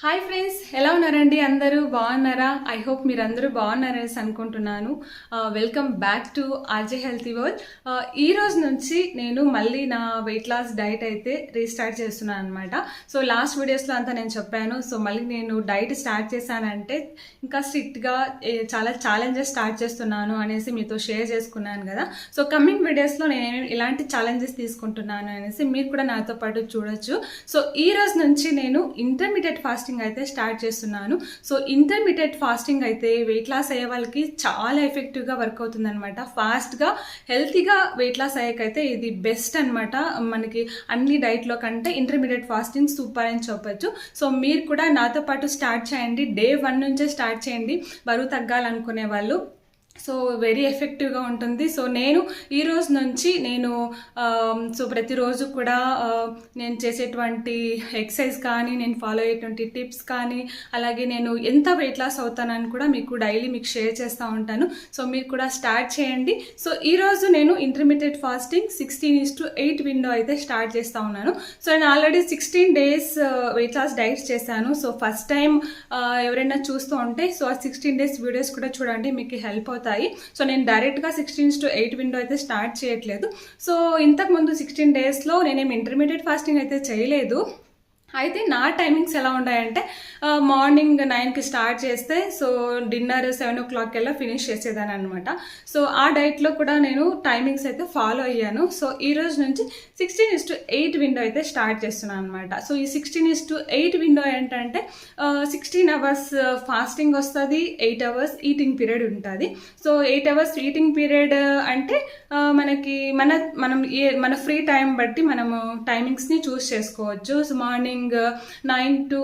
Hi friends ఎలా ఉన్నారండి అందరూ బాగున్నారా? ఐ హోప్ మీరు అందరూ బాగున్నారనేసి అనుకుంటున్నాను. Welcome back to RJ healthy world ఈ రోజు నుంచి నేను మళ్ళీ నా వెయిట్ లాస్ డైట్ అయితే రీస్టార్ట్ చేస్తున్నాను అనమాట సో లాస్ట్ వీడియోస్లో అంతా నేను చెప్పాను. సో మళ్ళీ నేను డైట్ స్టార్ట్ చేశానంటే ఇంకా స్ట్రిక్ట్గా చాలా ఛాలెంజెస్ స్టార్ట్ చేస్తున్నాను అనేసి మీతో షేర్ చేసుకున్నాను కదా. సో కమింగ్ వీడియోస్లో నేను ఇలాంటి ఛాలెంజెస్ తీసుకుంటున్నాను అనేసి మీరు కూడా నాతో పాటు చూడొచ్చు. సో ఈ రోజు నుంచి నేను ఇంటర్మీడియట్ ఫాస్ట్ ఫాస్టింగ్ అయితే స్టార్ట్ చేస్తున్నాను. సో ఇంటర్మీడియట్ ఫాస్టింగ్ అయితే వెయిట్ లాస్ అయ్యే వాళ్ళకి చాలా ఎఫెక్టివ్గా వర్క్ అవుతుంది అనమాట ఫాస్ట్గా హెల్తీగా వెయిట్ లాస్ అయ్యాకైతే ఇది బెస్ట్ అనమాట మనకి అన్ని డైట్లో కంటే ఇంటర్మీడియట్ ఫాస్టింగ్ సూపర్ అని చెప్పొచ్చు. సో మీరు కూడా నాతో పాటు స్టార్ట్ చేయండి. డే వన్ నుంచే స్టార్ట్ చేయండి. బరువు తగ్గాలనుకునే వాళ్ళు సో వెరీ ఎఫెక్టివ్గా ఉంటుంది. సో నేను ఈ రోజు నుంచి నేను సో ప్రతిరోజు కూడా నేను చేసేటువంటి ఎక్సర్సైజ్ కానీ నేను ఫాలో అయ్యేటువంటి టిప్స్ కానీ అలాగే నేను ఎంత వెయిట్ లాస్ అవుతానని కూడా మీకు డైలీ మీకు షేర్ చేస్తూ ఉంటాను. సో మీరు కూడా స్టార్ట్ చేయండి. సో ఈ రోజు నేను intermediate fasting sixteen is to eight window అయితే స్టార్ట్ చేస్తూ ఉన్నాను. సో నేను already sixteen days weight loss diets చేశాను. సో ఫస్ట్ టైం ఎవరైనా చూస్తూ ఉంటే సో ఆ సిక్స్టీన్ డేస్ వీడియోస్ కూడా చూడండి మీకు హెల్ప్ అవుతుంది అవుతాయి సో నేను డైరెక్ట్గా సిక్స్టీన్ టు ఎయిట్ విండో అయితే స్టార్ట్ చేయట్లేదు. సో ఇంతకు ముందు సిక్స్టీన్ డేస్లో నేనేం ఇంటర్మీడియట్ ఫాస్టింగ్ అయితే చేయలేదు. అయితే నా టైమింగ్స్ ఎలా ఉన్నాయంటే మార్నింగ్ నైన్కి స్టార్ట్ చేస్తే so dinner seven o'clock కల్లా ఫినిష్ చేసేదాన్ని అనమాట సో ఆ డైట్లో కూడా నేను టైమింగ్స్ అయితే ఫాలో అయ్యాను. సో ఈ రోజు నుంచి sixteen is to eight window అయితే స్టార్ట్ చేస్తున్నాను అనమాట సో ఈ sixteen is to eight window ఏంటంటే సిక్స్టీన్ అవర్స్ ఫాస్టింగ్ వస్తుంది ఎయిట్ అవర్స్ ఈటింగ్ పీరియడ్ ఉంటుంది. So eight hours eating period అంటే మనకి మన మనం ఏ మన ఫ్రీ టైం బట్టి మనము టైమింగ్స్ని చూస్ చేసుకోవచ్చు. So morning nine to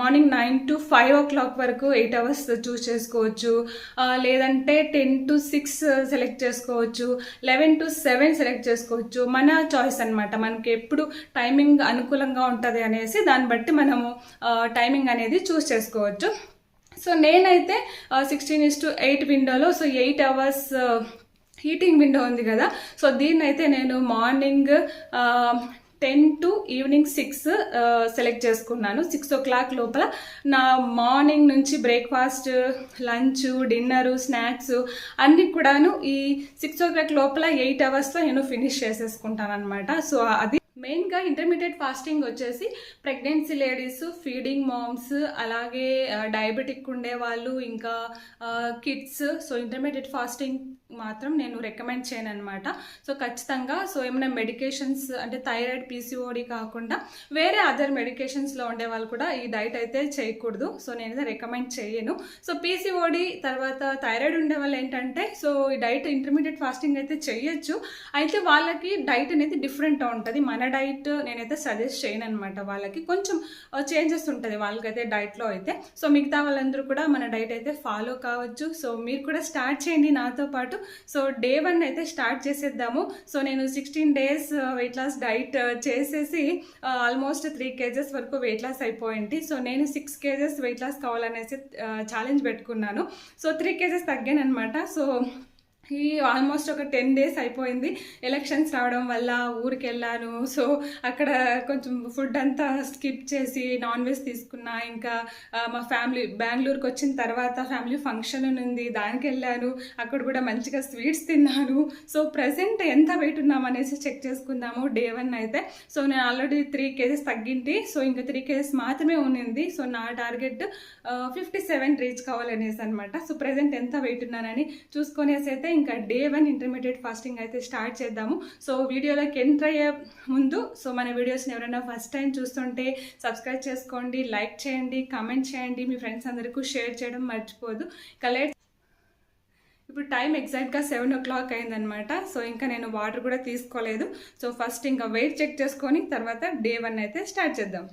morning nine to five o'clock వరకు ఎయిట్ అవర్స్ చూస్ చేసుకోవచ్చు. లేదంటే టెన్ టు సిక్స్ సెలెక్ట్ చేసుకోవచ్చు. లెవెన్ టు సెవెన్ సెలెక్ట్ చేసుకోవచ్చు. మన చాయిస్ అనమాట మనకి ఎప్పుడు టైమింగ్ అనుకూలంగా ఉంటుంది అనేసి దాన్ని బట్టి మనము టైమింగ్ అనేది చూస్ చేసుకోవచ్చు. సో నేనైతే సిక్స్టీన్ ఇస్ టు ఎయిట్ విండోలో so eight hours eating window ఉంది కదా. సో దీన్నైతే అయితే నేను morning ten to evening six uh, select చేసుకున్నాను. సిక్స్ ఓ క్లాక్ లోపల నా మార్నింగ్ నుంచి బ్రేక్ఫాస్ట్ లంచ్ డిన్నరు స్నాక్స్ అన్నీ కూడాను ఈ సిక్స్ ఓ క్లాక్ లోపల ఎయిట్ అవర్స్లో నేను ఫినిష్ చేసేసుకుంటాను అనమాట సో అది మెయిన్గా ఇంటర్మీడియట్ ఫాస్టింగ్ వచ్చేసి ప్రెగ్నెన్సీ లేడీస్ ఫీడింగ్ మామ్స్ అలాగే uh, డయాబెటిక్ ఉండే వాళ్ళు ఇంకా uh, kids. So intermediate fasting మాత్రం నేను రికమెండ్ చేయను అనమాట సో ఖచ్చితంగా సో ఏమైనా మెడికేషన్స్ అంటే థైరాయిడ్ పీసీఓడి కాకుండా వేరే అదర్ మెడికేషన్స్లో ఉండే వాళ్ళు కూడా ఈ డైట్ అయితే చేయకూడదు. సో నేనైతే రికమెండ్ చేయను. సో పీసీఓడి తర్వాత థైరాయిడ్ ఉండే వాళ్ళు ఏంటంటే సో ఈ డైట్ ఇంటర్మీడియట్ ఫాస్టింగ్ అయితే చేయొచ్చు. అయితే వాళ్ళకి డైట్ అనేది డిఫరెంట్ ఉంటుంది. మన డైట్ నేనైతే సజెస్ట్ చేయను అనమాట వాళ్ళకి. కొంచెం uh, చేంజెస్ ఉంటుంది వాళ్ళకైతే డైట్లో అయితే. సో మిగతా వాళ్ళందరూ కూడా మన డైట్ అయితే ఫాలో కావచ్చు. సో మీరు కూడా స్టార్ట్ చేయండి నాతో పాటు. సో డే వన్ అయితే స్టార్ట్ చేసేద్దాము. సో నేను sixteen days weight loss diet చేసేసి uh, ఆల్మోస్ట్ త్రీ కేజెస్ వరకు వెయిట్ లాస్ అయిపోయింది. సో నేను సిక్స్ కేజెస్ వెయిట్ లాస్ కావాలనేసి uh, ఛాలెంజ్ పెట్టుకున్నాను. సో త్రీ కేజెస్ తగ్గాను అనమాట సో ఈ ఆల్మోస్ట్ ఒక టెన్ డేస్ అయిపోయింది. ఎలక్షన్స్ రావడం వల్ల ఊరికి వెళ్ళాను సో అక్కడ కొంచెం ఫుడ్ అంతా స్కిప్ చేసి నాన్ వెజ్ తీసుకున్నా. ఇంకా మా ఫ్యామిలీ బెంగళూరుకి వచ్చిన తర్వాత ఫ్యామిలీ ఫంక్షన్ ఉంది. దానికి వెళ్ళాను అక్కడ కూడా మంచిగా స్వీట్స్ తిన్నాను. సో ప్రజెంట్ ఎంత వెయిట్ ఉన్నామనేసి చెక్ చేసుకుందాము. డే వన్ అయితే. సో నేను ఆల్రెడీ త్రీ కేజెస్ తగ్గింది సో ఇంకా త్రీ కేజెస్ మాత్రమే ఉన్నింది. సో నా టార్గెట్ ఫిఫ్టీ సెవెన్ రీచ్ కావాలనేసి అనమాట సో ప్రజెంట్ ఎంత వెయిట్ ఉన్నానని చూసుకునేసి అయితే ఇంకా డే వన్ ఇంటర్మీడియట్ ఫాస్టింగ్ అయితే స్టార్ట్ చేద్దాము. సో వీడియోలోకి ఎంటర్ అయ్యే ముందు సో మన వీడియోస్ని ఎవరైనా ఫస్ట్ టైం చూస్తుంటే సబ్స్క్రైబ్ చేసుకోండి లైక్ చేయండి కామెంట్ చేయండి మీ ఫ్రెండ్స్ అందరికీ షేర్ చేయడం మర్చిపోదు. కలెక్ట్ ఇప్పుడు టైం ఎగ్జాక్ట్గా సెవెన్ ఓ క్లాక్ అయిందనమాట సో ఇంకా నేను వాటర్ కూడా తీసుకోలేదు. సో ఫస్ట్ ఇంకా వెయిట్ చెక్ చేసుకొని తర్వాత డే వన్ అయితే స్టార్ట్ చేద్దాం.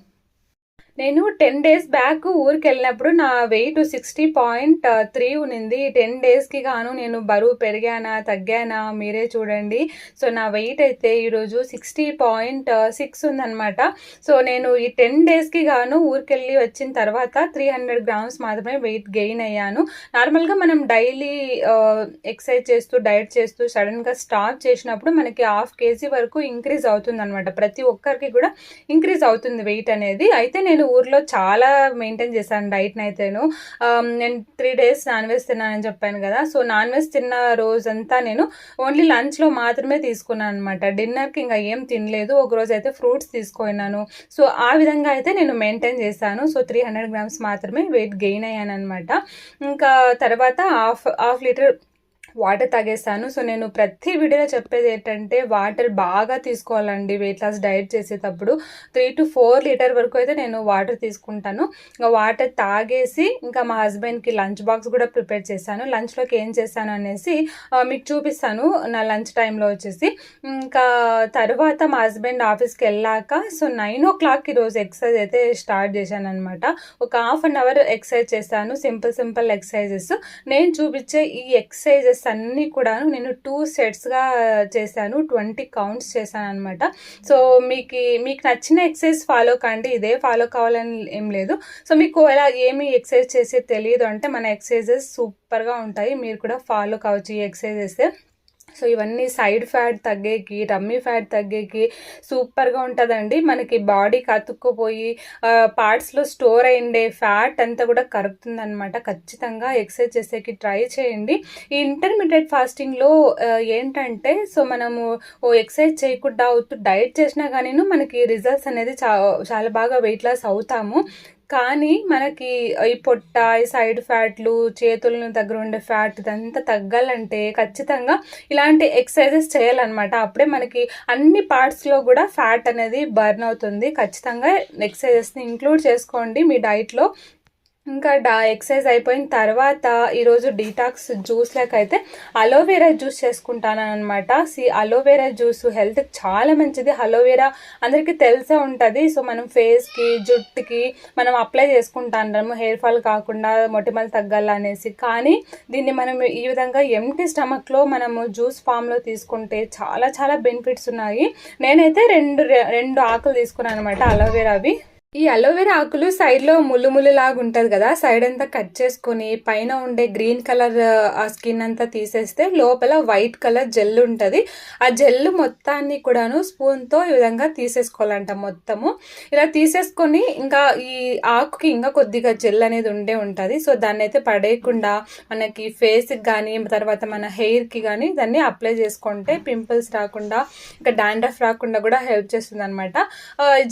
నేను టెన్ డేస్ బ్యాక్ ఊరికి వెళ్ళినప్పుడు నా వెయిట్ సిక్స్టీ పాయింట్ త్రీ ఉన్నింది. టెన్ డేస్కి గాను నేను బరువు పెరిగానా తగ్గానా మీరే చూడండి. సో నా వెయిట్ అయితే ఈరోజు సిక్స్టీ పాయింట్ సిక్స్ ఉందన్నమాట. సో నేను ఈ టెన్ డేస్కి గాను ఊరికెళ్ళి వచ్చిన తర్వాత త్రీ హండ్రెడ్ గ్రామ్స్ మాత్రమే వెయిట్ గెయిన్ అయ్యాను. నార్మల్గా మనం డైలీ uh, ఎక్సర్సైజ్ చేస్తూ డైట్ చేస్తూ సడన్గా స్టాప్ చేసినప్పుడు మనకి హాఫ్ కేజీ వరకు ఇంక్రీజ్ అవుతుంది అనమాట ప్రతి ఒక్కరికి కూడా ఇంక్రీజ్ అవుతుంది వెయిట్ అనేది. అయితే నేను నేను ఊర్లో చాలా మెయింటైన్ చేశాను డైట్ని అయితేను. నేను త్రీ డేస్ నాన్ వెజ్ తిన్నానని చెప్పాను కదా. సో నాన్ వెజ్ తిన్న రోజంతా నేను ఓన్లీ లంచ్లో మాత్రమే తీసుకున్నాను అనమాట డిన్నర్కి ఇంకా ఏం తినలేదు. ఒక రోజు అయితే ఫ్రూట్స్ తీసుకున్నాను సో ఆ విధంగా అయితే నేను మెయింటైన్ చేశాను. సో త్రీ హండ్రెడ్ గ్రామ్స్ మాత్రమే వెయిట్ గెయిన్ అయ్యాను అనమాట ఇంకా తర్వాత హాఫ్ హాఫ్ లీటర్ వాటర్ తాగేస్తాను. సో నేను ప్రతి వీడియోలో చెప్పేది ఏంటంటే వాటర్ బాగా తీసుకోవాలండి. వెయిట్ లాస్ డైట్ చేసేటప్పుడు త్రీ టు ఫోర్ లీటర్ వరకు అయితే నేను వాటర్ తీసుకుంటాను. ఇంకా వాటర్ తాగేసి ఇంకా మా హస్బెండ్కి లంచ్ బాక్స్ కూడా ప్రిపేర్ చేశాను లంచ్లోకి ఏం చేశాను అనేసి మీకు చూపిస్తాను నా లంచ్ టైంలో వచ్చేసి. ఇంకా తర్వాత మా హస్బెండ్ ఆఫీస్కి వెళ్ళాక సో నైన్ ఓ క్లాక్ ఈరోజు ఎక్సర్సైజ్ అయితే స్టార్ట్ చేశాను అనమాట ఒక హాఫ్ అన్ అవర్ ఎక్సర్సైజ్ చేశాను సింపుల్ సింపుల్ ఎక్సర్సైజెస్. నేను చూపించే ఈ ఎక్సర్సైజెస్ అన్నీ కూడా నేను టూ సెట్స్గా చేశాను ట్వంటీ కౌంట్స్ చేశాను అనమాట సో మీకు మీకు నచ్చిన ఎక్సర్సైజ్ ఫాలో కండి ఇదే ఫాలో కావాలని ఏం లేదు. సో మీకు ఎలా ఏమి ఎక్సర్సైజ్ చేసి తెలియదు అంటే మన ఎక్సర్సైజెస్ సూపర్గా ఉంటాయి. మీరు కూడా ఫాలో కావచ్చు ఈ ఎక్సర్సైజెస్ సో ఇవన్నీ సైడ్ ఫ్యాట్ తగ్గేకి రమ్మీ ఫ్యాట్ తగ్గేకి సూపర్గా ఉంటుందండి. మనకి బాడీకి అతుక్కుపోయి పార్ట్స్లో స్టోర్ అయిండే ఫ్యాట్ అంతా కూడా కరుగుతుందనమాట ఖచ్చితంగా ఎక్సర్సైజ్ చేసేకి ట్రై చేయండి. ఈ ఇంటర్మీడియట్ ఫాస్టింగ్లో ఏంటంటే సో మనము ఓ ఎక్సర్సైజ్ చేయకుండా అవుతూ డైట్ చేసినా కానీ మనకి రిజల్ట్స్ అనేది చాలా బాగా వెయిట్ లాస్ అవుతాము. కానీ మనకి ఈ పొట్ట ఈ సైడ్ ఫ్యాట్లు చేతుల దగ్గర ఉండే ఫ్యాట్ ఇదంతా తగ్గాలంటే ఖచ్చితంగా ఇలాంటి ఎక్సర్సైజెస్ చేయాలన్నమాట. అప్పుడే మనకి అన్ని పార్ట్స్లో కూడా ఫ్యాట్ అనేది బర్న్ అవుతుంది. ఖచ్చితంగా ఎక్సర్సైజెస్ని ఇంక్లూడ్ చేసుకోండి మీ డైట్లో. ఇంకా డా ఎక్సర్సైజ్ అయిపోయిన తర్వాత ఈరోజు డీటాక్స్ జ్యూస్ అయితే అలోవెరా జ్యూస్ చేసుకుంటాను అనమాట సి అలోవెరా జ్యూస్ హెల్త్ చాలా మంచిది. అలోవెరా అందరికీ తెలిసే ఉంటుంది. సో మనం ఫేస్కి జుట్టుకి మనం అప్లై చేసుకుంటాము హెయిర్ ఫాల్ కాకుండా మొటిమలు తగ్గాలనేసి. కానీ దీన్ని మనం ఈ విధంగా ఎంటీ స్టమక్లో మనము జ్యూస్ ఫామ్లో తీసుకుంటే చాలా చాలా బెనిఫిట్స్ ఉన్నాయి. నేనైతే రెండు రెండు ఆకులు తీసుకున్నాను అనమాట అలోవెరావి. ఈ అలోవెరా ఆకులు సైడ్లో ముళ్ళు ముళ్ళు లాగా ఉంటుంది కదా సైడ్ అంతా కట్ చేసుకొని పైన ఉండే గ్రీన్ కలర్ ఆ స్కిన్ అంతా తీసేస్తే లోపల వైట్ కలర్ జెల్ ఉంటుంది. ఆ జెల్ మొత్తాన్ని కూడాను స్పూన్తో ఈ విధంగా తీసేసుకోవాలంట మొత్తము. ఇలా తీసేసుకొని ఇంకా ఈ ఆకుకి ఇంకా కొద్దిగా జెల్ అనేది ఉండే ఉంటుంది. సో దాన్ని అయితే పడేయకుండా మనకి ఫేస్కి కానీ తర్వాత మన హెయిర్కి కానీ దాన్ని అప్లై చేసుకుంటే పింపుల్స్ రాకుండా ఇంకా డాండ్రఫ్ రాకుండా కూడా హెల్ప్ చేస్తుంది అనమాట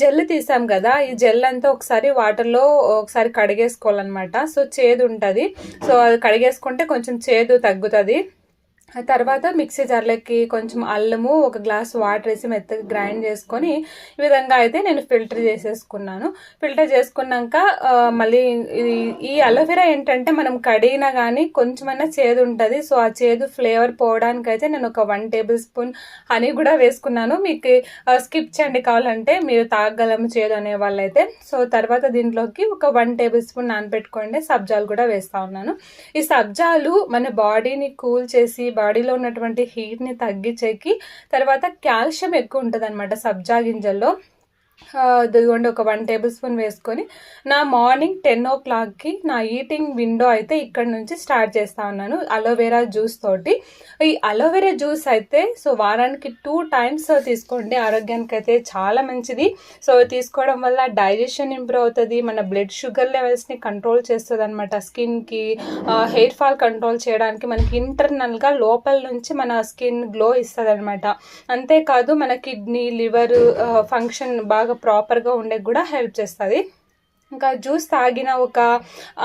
జెల్ తీసాం కదా ఈ జెల్ అంతా ఒకసారి వాటర్లో ఒకసారి కడిగేసుకోవాలన్నమాట. సో చేదు ఉంటుంది సో అది కడిగేసుకుంటే కొంచెం చేదు తగ్గుతుంది. తర్వాత మిక్సీ జార్లకి కొంచెం అల్లము ఒక గ్లాస్ వాటర్ వేసి మెత్తగా గ్రైండ్ చేసుకొని ఈ విధంగా అయితే నేను ఫిల్టర్ చేసేసుకున్నాను. ఫిల్టర్ చేసుకున్నాక మళ్ళీ ఈ అలోవెరా ఏంటంటే మనం కడిగినా కానీ కొంచెమైనా చేదు ఉంటుంది. సో ఆ చేదు ఫ్లేవర్ పోవడానికి అయితే నేను ఒక వన్ టేబుల్ స్పూన్ హనీ కూడా వేసుకున్నాను. మీకు స్కిప్ చేయండి కావాలంటే మీరు తాగగలము చేదు అనే వాళ్ళైతే. సో తర్వాత దీంట్లోకి ఒక వన్ టేబుల్ స్పూన్ నానబెట్టుకోండి. సబ్జాలు కూడా వేస్తూ ఉన్నాను. ఈ సబ్జాలు మన బాడీని కూల్ చేసి బాడీలో ఉన్నటువంటి హీట్ని తగ్గించేకి తర్వాత కాల్షియం ఎక్కువ ఉంటుంది అనమాట సబ్జా గింజల్లో. ఇదిగోండి ఒక వన్ టేబుల్ స్పూన్ వేసుకొని నా మార్నింగ్ టెన్ ఓ క్లాక్కి నా ఈటింగ్ విండో అయితే ఇక్కడ నుంచి స్టార్ట్ చేస్తా ఉన్నాను అలోవెరా జ్యూస్ తోటి. ఈ అలోవెరా జ్యూస్ అయితే సో వారానికి టూ టైమ్స్ తీసుకోండి ఆరోగ్యానికి అయితే చాలా మంచిది. సో తీసుకోవడం వల్ల డైజెషన్ ఇంప్రూవ్ అవుతుంది మన బ్లడ్ షుగర్ లెవెల్స్ని కంట్రోల్ చేస్తుంది అనమాట స్కిన్కి హెయిర్ ఫాల్ కంట్రోల్ చేయడానికి మనకి ఇంటర్నల్గా లోపల నుంచి మన స్కిన్ గ్లో ఇస్తుంది అనమాట అంతేకాదు మన కిడ్నీ లివర్ ఫంక్షన్ బాగా ప్రాపర్గా ఉండే కూడా హెల్ప్ చేస్తుంది. ఇంకా జ్యూస్ తాగిన ఒక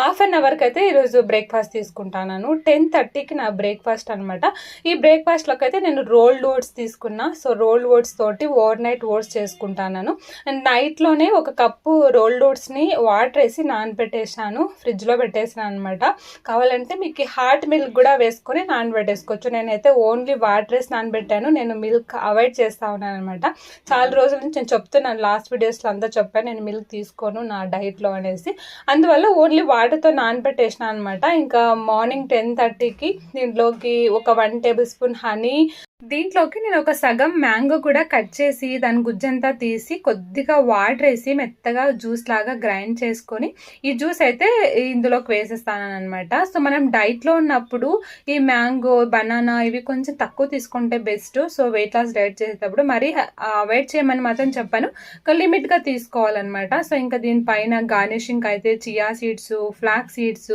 హాఫ్ అన్ అవర్కి అయితే ఈరోజు బ్రేక్ఫాస్ట్ తీసుకుంటాను టెన్ థర్టీకి నా బ్రేక్ఫాస్ట్ అనమాట ఈ బ్రేక్ఫాస్ట్లోకి అయితే నేను రోల్డ్ ఓట్స్ తీసుకున్నా. సో రోల్డ్ ఓట్స్ తోటి ఓవర్ నైట్ ఓట్స్ చేసుకుంటాను అండ్ నైట్లోనే ఒక కప్పు రోల్డ్ ఓట్స్ని వాటర్ వేసి నానబెట్టేసాను ఫ్రిడ్జ్లో పెట్టేసాను అనమాట కావాలంటే మీకు హాట్ మిల్క్ కూడా వేసుకొని నానబెట్టేసుకోవచ్చు. నేనైతే ఓన్లీ వాటర్ వేసి నానబెట్టాను. నేను మిల్క్ అవాయిడ్ చేస్తా ఉన్నాను అనమాట చాలా రోజుల నుంచి నేను చెప్తున్నాను. లాస్ట్ వీడియోస్లో అంతా చెప్పాను. నేను మిల్క్ తీసుకోను. నా డైట్లో అనేసి. అందువల్ల ఓన్లీ వాటర్తో నానబెట్టేసిన అనమాట ఇంకా మార్నింగ్ టెన్ థర్టీకి దీంట్లోకి ఒక వన్ టేబుల్ స్పూన్ హనీ దీంట్లోకి నేను ఒక సగం మ్యాంగో కూడా కట్ చేసి దాని గుజ్జంతా తీసి కొద్దిగా వాటర్ వేసి మెత్తగా జ్యూస్ లాగా గ్రైండ్ చేసుకొని ఈ జ్యూస్ అయితే ఇందులోకి వేసేస్తాను అనమాట సో మనం డైట్లో ఉన్నప్పుడు ఈ మ్యాంగో బనానా ఇవి కొంచెం తక్కువ తీసుకుంటే best. So weight loss diet చేసేటప్పుడు మరీ వెయిట్ చేయమని మాత్రం చెప్పాను. లిమిట్గా తీసుకోవాలన్నమాట. సో ఇంకా దీనిపైన గార్నిషింగ్ అయితే chia seeds flax seeds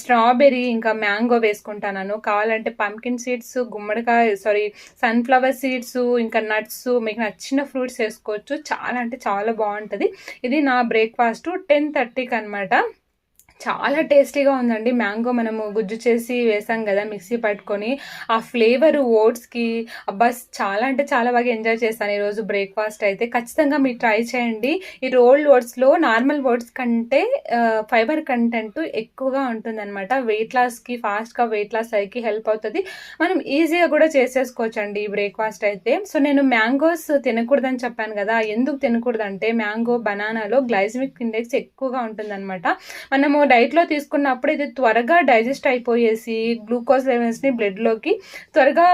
strawberry ఇంకా మ్యాంగో వేసుకుంటాను కావాలంటే పంకిన్ సీడ్స్ గుమ్మడికాయ సారీ సన్ఫ్లవర్ సీడ్స్ ఇంకా నట్స్ మీకు నచ్చిన ఫ్రూట్స్ వేసుకోవచ్చు. చాలా అంటే చాలా బాగుంటుంది. ఇది నా బ్రేక్ఫాస్ట్ టెన్ థర్టీకి అనమాట చాలా టేస్టీగా ఉందండి. మ్యాంగో మనము గుజ్జు చేసి వేసాం కదా మిక్సీ పట్టుకొని ఆ ఫ్లేవర్ ఓట్స్కి అబ్బా చాలా అంటే చాలా బాగా ఎంజాయ్ చేస్తాను ఈరోజు బ్రేక్ఫాస్ట్ అయితే ఖచ్చితంగా మీరు ట్రై చేయండి. ఈ రోల్డ్ ఓట్స్లో నార్మల్ ఓట్స్ కంటే ఫైబర్ కంటెంట్ ఎక్కువగా ఉంటుందన్నమాట. వెయిట్ లాస్కి ఫాస్ట్గా వెయిట్ లాస్ అయ్యి హెల్ప్ అవుతుంది. మనం ఈజీగా కూడా చేసేసుకోవచ్చు అండి ఈ బ్రేక్ఫాస్ట్ అయితే. సో నేను మ్యాంగోస్ తినకూడదని చెప్పాను కదా ఎందుకు తినకూడదంటే మ్యాంగో బనానాలో గ్లైజమిక్ ఇండెక్స్ ఎక్కువగా ఉంటుందన్నమాట. మనము డైట్లో తీసుకున్నప్పుడు ఇది త్వరగా డైజెస్ట్ అయిపోయేసి గ్లూకోజ్ లెవెల్స్ని బ్లడ్లోకి త్వరగా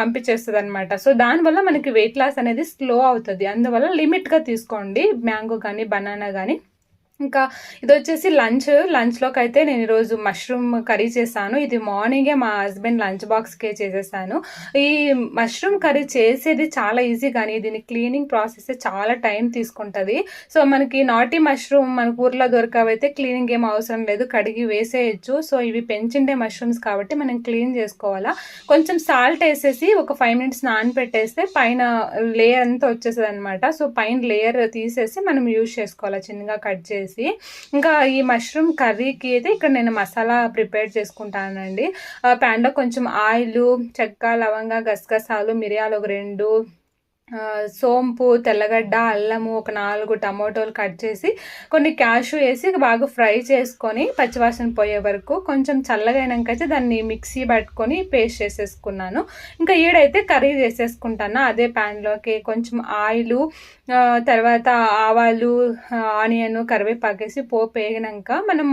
పంపించేస్తుంది అనమాట సో దానివల్ల మనకి వెయిట్ లాస్ అనేది స్లో అవుతుంది. అందువల్ల లిమిట్గా తీసుకోండి. మ్యాంగో కానీ బనానా కానీ ఇంకా ఇది వచ్చేసి లంచ్. లంచ్లోకి అయితే నేను ఈరోజు మష్రూమ్ కర్రీ చేశాను. ఇది మార్నింగే మా హస్బెండ్ లంచ్ బాక్స్కే చేసేసాను. ఈ మష్రూమ్ కర్రీ చేసేది చాలా ఈజీ కానీ దీని క్లీనింగ్ ప్రాసెస్ చాలా టైం తీసుకుంటుంది. సో మనకి నాటి మష్రూమ్ మన ఊర్లో దొరకవైతే క్లీనింగ్ ఏం అవసరం లేదు. కడిగి వేసేయచ్చు. సో ఇవి పెంచిండే మష్రూమ్స్ కాబట్టి మనం క్లీన్ చేసుకోవాలా. కొంచెం సాల్ట్ వేసేసి ఒక ఫైవ్ మినిట్స్ నానబెట్టేస్తే పైన లేయర్ అంతా వచ్చేస్తుంది అనమాట సో పైన లేయర్ తీసేసి మనం యూజ్ చేసుకోవాలి. చిన్నగా కట్ చేసి. వచ్చేసి ఇంకా ఈ మష్రూమ్ కర్రీకి అయితే ఇక్కడ నేను మసాలా ప్రిపేర్ చేసుకుంటానండి. ప్యాన్లో కొంచెం ఆయిల్ చెక్క లవంగా గసగసాలు మిరియాలు ఒక రెండు సోంపు తెల్లగడ్డ అల్లము ఒక నాలుగు టమాటోలు కట్ చేసి కొన్ని క్యాషు వేసి బాగా ఫ్రై చేసుకొని పచ్చివాసన పోయే వరకు కొంచెం చల్లగా అయితే దాన్ని మిక్సీ పట్టుకొని పేస్ట్ చేసేసుకున్నాను. ఇంకా ఈడైతే కర్రీ చేసేసుకుంటాను. అదే ప్యాన్లోకి కొంచెం ఆయిల్ తర్వాత ఆవాలు ఆనియన్ కరివేపాకేసి పోపు వేగినాక మనం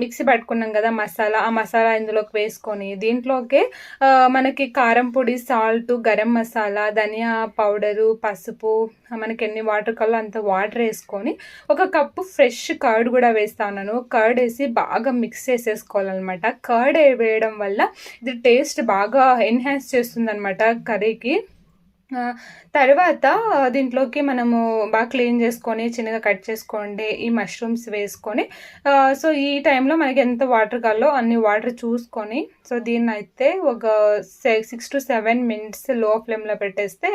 మిక్సీ పట్టుకున్నాం కదా మసాలా ఆ మసాలా ఇందులోకి వేసుకొని దీంట్లోకే మనకి కారం పొడి సాల్ట్ గరం మసాలా ధనియా పౌడరు పసుపు మనకి ఎన్ని వాటర్ కల్లో అంత వాటర్ వేసుకొని ఒక కప్పు ఫ్రెష్ కర్డ్ కూడా వేస్తాను కర్డ్ వేసి బాగా మిక్స్ చేసేసుకోవాలన్నమాట. కర్డ్ వేయడం వల్ల ఇది టేస్ట్ బాగా ఎన్హాన్స్ చేస్తుంది అనమాట కర్రీకి. తర్వాత దీంట్లోకి మనము బాగా క్లీన్ చేసుకొని చిన్నగా కట్ చేసుకోండి ఈ మష్రూమ్స్ వేసుకొని సో ఈ టైంలో మనకి ఎంత వాటర్ కావాలో అన్ని వాటర్ చూసుకొని సో దీన్ని అయితే ఒక సిక్స్ టు సెవెన్ మినిట్స్లో ఫ్లేమ్లో పెట్టేస్తే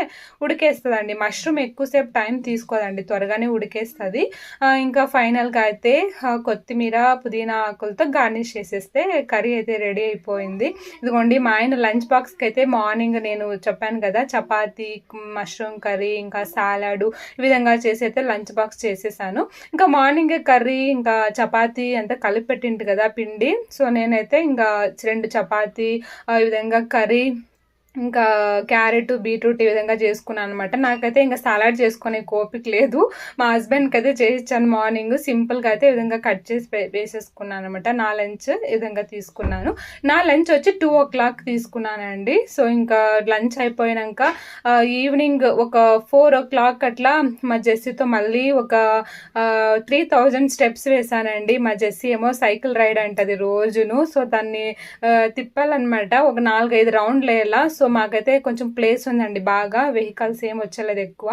ఉడికేస్తుందండి. మష్రూమ్ ఎక్కువసేపు టైం తీసుకోదండి త్వరగానే ఉడికేస్తుంది. ఇంకా ఫైనల్గా అయితే కొత్తిమీర పుదీనా ఆకులతో గార్నిష్ చేసేస్తే కర్రీ అయితే రెడీ అయిపోయింది. ఇదిగోండి మా ఆయన లంచ్ బాక్స్కి అయితే మార్నింగ్ నేను చెప్పాను కదా చపాతి చపాతి మష్రూమ్ కర్రీ ఇంకా సాలాడు ఈ విధంగా చేసి అయితే లంచ్ బాక్స్ చేసేసాను. ఇంకా మార్నింగ్ కర్రీ ఇంకా చపాతి అంతా కలిపి పెట్టింటి కదా పిండి. సో నేనైతే ఇంకా రెండు చపాతి ఈ విధంగా కర్రీ ఇంకా క్యారెట్ బీట్రూట్ ఈ విధంగా చేసుకున్నాను అనమాట నాకైతే ఇంకా సలాడ్ చేసుకునే కోపిక లేదు. మా హస్బెండ్కి అయితే చేయించాను మార్నింగ్. సింపుల్గా అయితే ఈ విధంగా కట్ చేసి వేసేసుకున్నాను అనమాట నా లంచ్ ఈ విధంగా తీసుకున్నాను. నా లంచ్ వచ్చి టూ ఓ క్లాక్ తీసుకున్నానండి. సో ఇంకా లంచ్ అయిపోయాక ఈవినింగ్ ఒక ఫోర్ ఓ క్లాక్ అట్లా మా జెస్సీతో మళ్ళీ ఒక త్రీ థౌజండ్ స్టెప్స్ వేసానండి. మా జెస్సీ ఏమో సైకిల్ రైడ్ అంటది రోజును. సో దాన్ని తిప్పాలన్నమాట. ఒక నాలుగైదు రౌండ్లు వేయాల. సో మాకైతే కొంచెం ప్లేస్ ఉందండి. బాగా వెహికల్స్ ఏం వచ్చలేదు ఎక్కువ.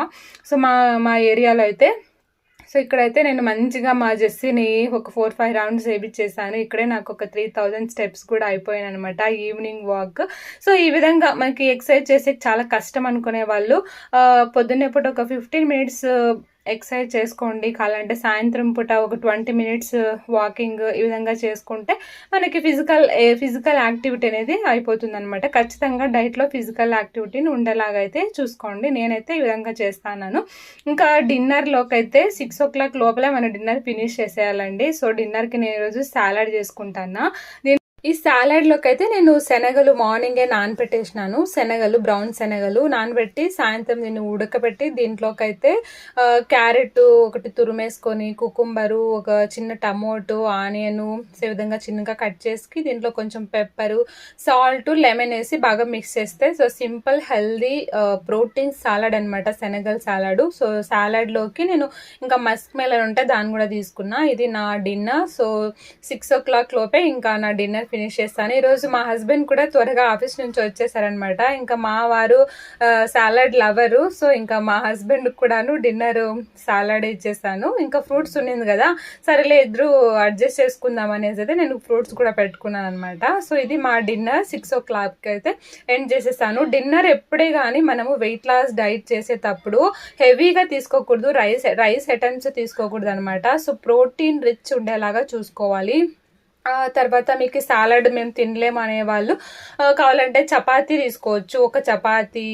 సో మా మా ఏరియాలో అయితే సో ఇక్కడైతే నేను మంచిగా మా జెస్సీని ఒక ఫోర్ ఫైవ్ రౌండ్స్ వేయించేసాను ఇక్కడే నాకు ఒక త్రీ థౌజండ్ స్టెప్స్ కూడా అయిపోయాను అనమాట ఈవినింగ్ వాక్ సో ఈ విధంగా మనకి ఎక్సర్సైజ్ చేసే చాలా కష్టం అనుకునే వాళ్ళు పొద్దున్నే పూట ఒక ఫిఫ్టీన్ మినిట్స్ ఎక్సర్సైజ్ చేసుకోండి. కావాలంటే సాయంత్రం పూట ఒక ట్వంటీ మినిట్స్ వాకింగ్ ఈ విధంగా చేసుకుంటే మనకి ఫిజికల్ ఫిజికల్ యాక్టివిటీ అనేది అయిపోతుంది అనమాట ఖచ్చితంగా డైట్లో ఫిజికల్ యాక్టివిటీని ఉండేలాగా అయితే చూసుకోండి. నేనైతే ఈ విధంగా చేస్తాను ఇంకా డిన్నర్లోకి అయితే సిక్స్ ఓ క్లాక్ లోపల మన డిన్నర్ ఫినిష్ చేసేయాలండి. సో డిన్నర్కి నేను ఈరోజు సాలడ్ చేసుకుంటాను ఈ సాలడ్లోకి అయితే నేను శనగలు మార్నింగే నానబెట్టేసినాను శనగలు బ్రౌన్ శనగలు నానబెట్టి సాయంత్రం దీన్ని ఉడకబెట్టి దీంట్లోకి అయితే క్యారెట్ ఒకటి తురుమేసుకొని కుకుంబరు ఒక చిన్న టమోటో ఆనియన్ ఈ విధంగా చిన్నగా కట్ చేసి దీంట్లో కొంచెం పెప్పరు సాల్ట్ లెమన్ వేసి బాగా మిక్స్ చేస్తే so simple healthy protein salad అనమాట శనగల సాలడ్ సో సాలడ్లోకి నేను ఇంకా మస్క్ మెలన్ ఉంటే దాన్ని కూడా తీసుకున్నా. ఇది నా dinner so six o'clock లోపే ఇంకా నా డిన్నర్ ఫినిష్ చేస్తాను. ఈరోజు మా హస్బెండ్ కూడా త్వరగా ఆఫీస్ నుంచి వచ్చేసారనమాట ఇంకా మా వారు సాలడ్ లవరు సో ఇంకా మా హస్బెండ్ కూడాను డిన్నర్ సాలడ్ ఇచ్చేసాను. ఇంకా ఫ్రూట్స్ ఉన్నింది కదా సరేలే ఇద్దరు అడ్జస్ట్ చేసుకుందాం అనేసి అయితే నేను ఫ్రూట్స్ కూడా పెట్టుకున్నాను అనమాట సో ఇది మా డిన్నర్ సిక్స్ ఓ క్లాక్ అయితే ఎండ్ చేసేసాను. డిన్నర్ ఎప్పుడే కానీ మనము వెయిట్ లాస్ డైట్ చేసేటప్పుడు హెవీగా తీసుకోకూడదు రైస్ రైస్ ఐటమ్స్ తీసుకోకూడదు అనమాట సో ప్రోటీన్ రిచ్ ఉండేలాగా చూసుకోవాలి. తర్వాత మీకు సాలడ్ మేము తినలేము అనే వాళ్ళు ఆ, కావాలంటే చపాతీ తీసుకోవచ్చు ఒక చపాతీ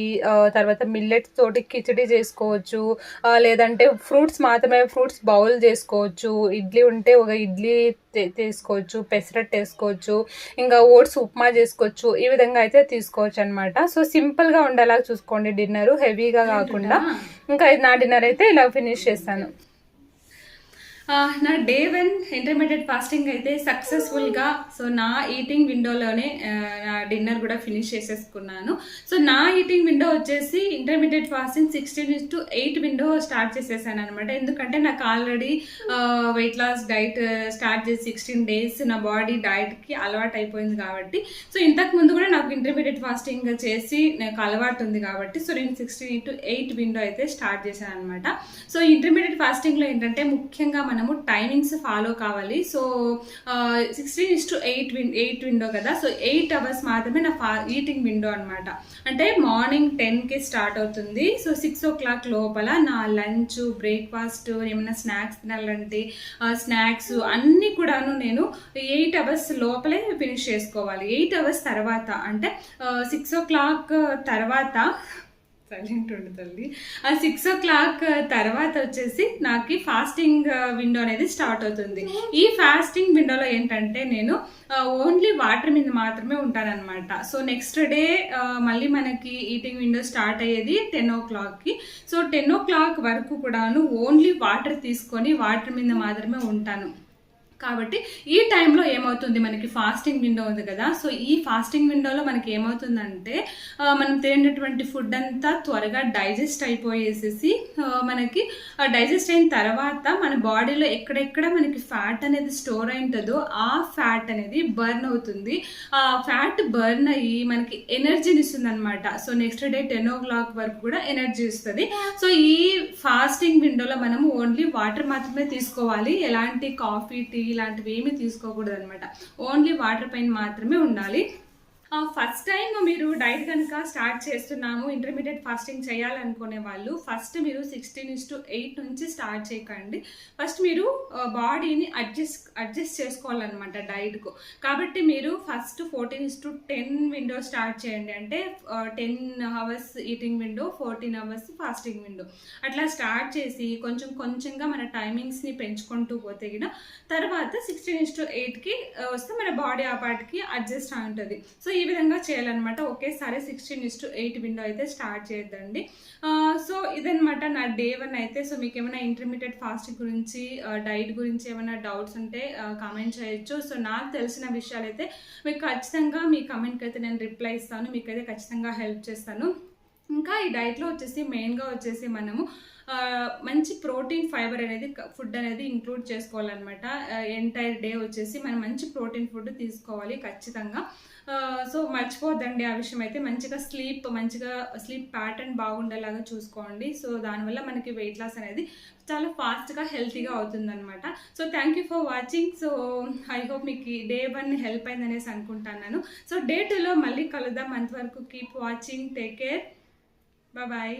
తర్వాత మిల్లెట్స్ తోటి కిచడీ చేసుకోవచ్చు లేదంటే ఫ్రూట్స్ మాత్రమే ఫ్రూట్స్ బౌల్ చేసుకోవచ్చు ఇడ్లీ ఉంటే ఒక ఇడ్లీ తీసుకోవచ్చు పెసరట్ వేసుకోవచ్చు ఇంకా ఓట్స్ ఉప్మా చేసుకోవచ్చు ఈ విధంగా అయితే తీసుకోవచ్చు అనమాట సో సింపుల్గా ఉండేలాగా చూసుకోండి డిన్నర్ హెవీగా కాకుండా. ఇంకా నా డిన్నర్ అయితే ఇలా ఫినిష్ చేస్తాను. నా డే వన్ ఇంటర్మీడియట్ ఫాస్టింగ్ అయితే సక్సెస్ఫుల్గా సో నా ఈటింగ్ విండోలోనే నా డిన్నర్ కూడా ఫినిష్ చేసేసుకున్నాను. సో నా ఈటింగ్ విండో వచ్చేసి intermediate fasting sixteen to eight window start చేసేసాను అనమాట ఎందుకంటే నాకు already weight loss diet start చేసి సిక్స్టీన్ డేస్ నా బాడీ డైట్కి అలవాటు అయిపోయింది కాబట్టి. సో ఇంతకు ముందు కూడా నాకు ఇంటర్మీడియట్ ఫాస్టింగ్ చేసి నాకు అలవాటు ఉంది కాబట్టి సో నేను సిక్స్టీన్ టు ఎయిట్ విండో అయితే స్టార్ట్ చేశాను అనమాట సో ఇంటర్మీడియట్ ఫాస్టింగ్లో ఏంటంటే ముఖ్యంగా మనము టైమింగ్స్ ఫాలో కావాలి. So sixteen is to eight win eight window కదా. సో ఎయిట్ అవర్స్ మాత్రమే నా ఫా ఈటింగ్ విండో అనమాట అంటే మార్నింగ్ టెన్కి స్టార్ట్ అవుతుంది. సో సిక్స్ ఓ క్లాక్ లోపల నా లంచ్ బ్రేక్ఫాస్ట్ ఏమైనా స్నాక్స్ తినాలంటే స్నాక్స్ అన్నీ కూడాను నేను ఎయిట్ అవర్స్ లోపలే ఫినిష్ చేసుకోవాలి. ఎయిట్ అవర్స్ తర్వాత అంటే సిక్స్ ఓ క్లాక్ తర్వాత సైలెంట్ ఉండు తల్లి. ఆ సిక్స్ ఓ క్లాక్ తర్వాత వచ్చేసి నాకు ఫాస్టింగ్ విండో అనేది స్టార్ట్ అవుతుంది. ఈ ఫాస్టింగ్ విండోలో ఏంటంటే నేను uh, ఓన్లీ వాటర్ మీద మాత్రమే ఉంటానన్నమాట. సో నెక్స్ట్ డే మళ్ళీ మనకి ఈటింగ్ విండో స్టార్ట్ అయ్యేది టెన్ ఓ క్లాక్కి సో టెన్ ఓ క్లాక్ వరకు కూడాను ఓన్లీ వాటర్ తీసుకొని వాటర్ మీద మాత్రమే ఉంటాను. కాబట్టి ఈ టైంలో ఏమవుతుంది? మనకి ఫాస్టింగ్ విండో ఉంది కదా. సో ఈ ఫాస్టింగ్ విండోలో మనకి ఏమవుతుందంటే మనం తినేటటువంటి ఫుడ్ అంతా త్వరగా డైజెస్ట్ అయిపోయేసేసి మనకి డైజెస్ట్ అయిన తర్వాత మన బాడీలో ఎక్కడెక్కడ మనకి ఫ్యాట్ అనేది స్టోర్ అయి ఉంటుందో ఆ ఫ్యాట్ అనేది బర్న్ అవుతుంది. ఆ ఫ్యాట్ బర్న్ అయ్యి మనకి ఎనర్జీని ఇస్తుంది అనమాట so next day ten o'clock వరకు కూడా ఎనర్జీ ఇస్తుంది సో ఈ ఫాస్టింగ్ విండోలో మనము ఓన్లీ వాటర్ మాత్రమే తీసుకోవాలి. ఎలాంటి కాఫీ టీ ఇలాంటివి ఏమీ తీసుకోకూడదు అనమాట ఓన్లీ వాటర్ పైన మాత్రమే ఉండాలి. ఫస్ట్ టైం మీరు డైట్ కనుక స్టార్ట్ చేస్తున్నాము ఇంటర్మీడియట్ ఫాస్టింగ్ చేయాలనుకునే వాళ్ళు ఫస్ట్ మీరు సిక్స్టీన్ ఇస్ టు ఎయిట్ నుంచి స్టార్ట్ చేయకండి. ఫస్ట్ మీరు బాడీని అడ్జస్ట్ అడ్జస్ట్ చేసుకోవాలన్నమాట డైట్కు కాబట్టి మీరు first fourteen is to ten window start చేయండి. అంటే ten hours eating window fourteen hours fasting window అట్లా స్టార్ట్ చేసి కొంచెం కొంచెంగా మన టైమింగ్స్ని పెంచుకుంటూ పోతే కూడా తర్వాత సిక్స్టీన్ ఇస్ టు ఎయిట్కి వస్తే మన బాడీ ఆ పాటికి అడ్జస్ట్ అయి ఉంటుంది. సో ఈ విధంగా చేయాలన్నమాట. ఒకేసారి sixteen is to eight window అయితే స్టార్ట్ చేయొద్దండి. సో ఇదనమాట నా డే వన్ అయితే. సో మీకు ఏమైనా ఇంటర్మీడియట్ ఫాస్టింగ్ గురించి డైట్ గురించి ఏమైనా డౌట్స్ ఉంటే కామెంట్ చేయొచ్చు. సో నాకు తెలిసిన విషయాలు అయితే మీకు ఖచ్చితంగా మీ కమెంట్కి అయితే నేను రిప్లై ఇస్తాను. మీకైతే ఖచ్చితంగా హెల్ప్ చేస్తాను. ఇంకా ఈ డైట్లో వచ్చేసి మెయిన్గా వచ్చేసి మనము మంచి ప్రోటీన్ ఫైబర్ అనేది ఫుడ్ అనేది ఇంక్లూడ్ చేసుకోవాలన్నమాట. ఎంటైర్ డే వచ్చేసి మనం మంచి ప్రోటీన్ ఫుడ్ తీసుకోవాలి ఖచ్చితంగా. సో మర్చిపోద్దండి ఆ విషయం అయితే. మంచిగా స్లీప్ మంచిగా స్లీప్ ప్యాటర్న్ బాగుండేలాగా చూసుకోండి. సో దానివల్ల మనకి వెయిట్ లాస్ అనేది చాలా ఫాస్ట్గా హెల్తీగా అవుతుందన్నమాట. So thank you for watching. So I hope మీకు డే వన్ హెల్ప్ అయింది అనేసి అనుకుంటున్నాను. సో డే టూలో మళ్ళీ కలుద్దాం. అంతవరకు keep watching. Take care. Bye.